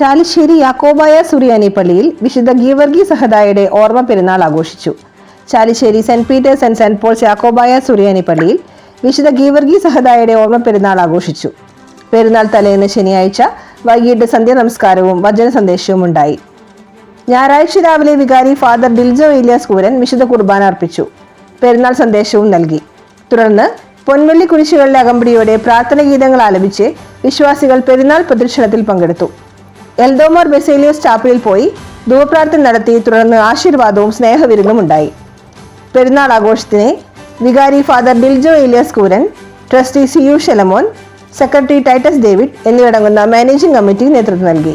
ചാലിശ്ശേരി യാക്കോബായ സുറിയാനി പള്ളിയിൽ വിശുദ്ധ ഗീവർഗി സഹദായുടെ ഓർമ്മ പെരുന്നാൾ ആഘോഷിച്ചു. Chalissery Saint Peter's and Saint Paul's Yakobaya Suriyani പള്ളിയിൽ വിശുദ്ധ ഗീവർഗി സഹദായുടെ ഓർമ്മ പെരുന്നാൾ ആഘോഷിച്ചു. പെരുന്നാൾ തലേന്ന് ശനിയാഴ്ച വൈകിട്ട് സന്ധ്യ നമസ്കാരവും വചന സന്ദേശവും ഉണ്ടായി. ഞായറാഴ്ച രാവിലെ വികാരി ഫാദർ ഡിൽജോ ഏലിയാസ് കൂരൻ വിശുദ്ധ കുർബാന അർപ്പിച്ചു. പെരുന്നാൾ സന്ദേശവും നൽകി. തുടർന്ന് പൊൻവെള്ളി കുരിശുകളിലെ അകമ്പടിയോടെ പ്രാർത്ഥന ഗീതങ്ങൾ ആലപിച്ച് വിശ്വാസികൾ പെരുന്നാൾ പ്രദർശനത്തിൽ പങ്കെടുത്തു. എൽദോമോർ ബെസേലിയോസ് ചാപ്പലിൽ പോയി ധൂപപ്രാർത്ഥന നടത്തി തുടർന്ന് ആശീർവാദവും സ്നേഹവിരുന്നും ഉണ്ടായി. പെരുന്നാൾ ആഘോഷത്തിന് വികാരി father Biljo Elias Kooran trustee C U Shelamon secretary Titus David എന്നിവരടങ്ങുന്ന മാനേജിംഗ് കമ്മിറ്റി നേതൃത്വം നൽകി.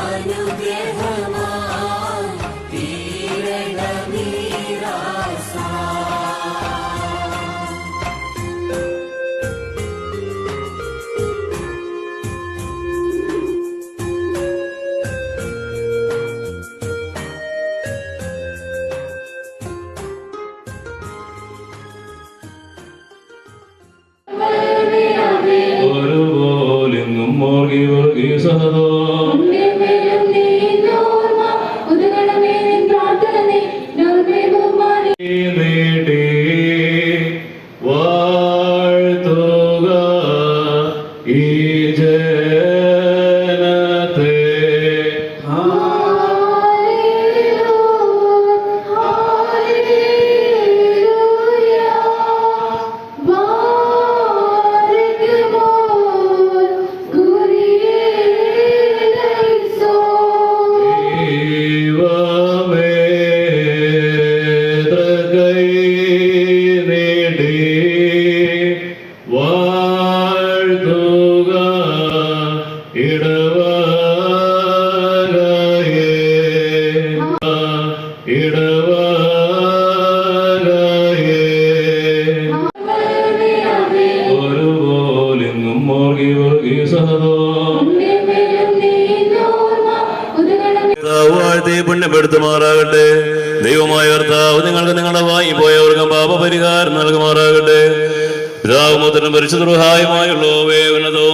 അനുഗ്രഹമാ E പുണ്യപ്പെടുത്തുമാറാകട്ടെ ദൈവമായ കർത്താവ് നിങ്ങൾക്ക് നിങ്ങളുടെ വാങ്ങി പോയവർക്കും പാപപരിഹാരം നൽകുമാറാകട്ടെ. പിതാവ് മുതലും പരിശുദ്ധ ഉന്നതവും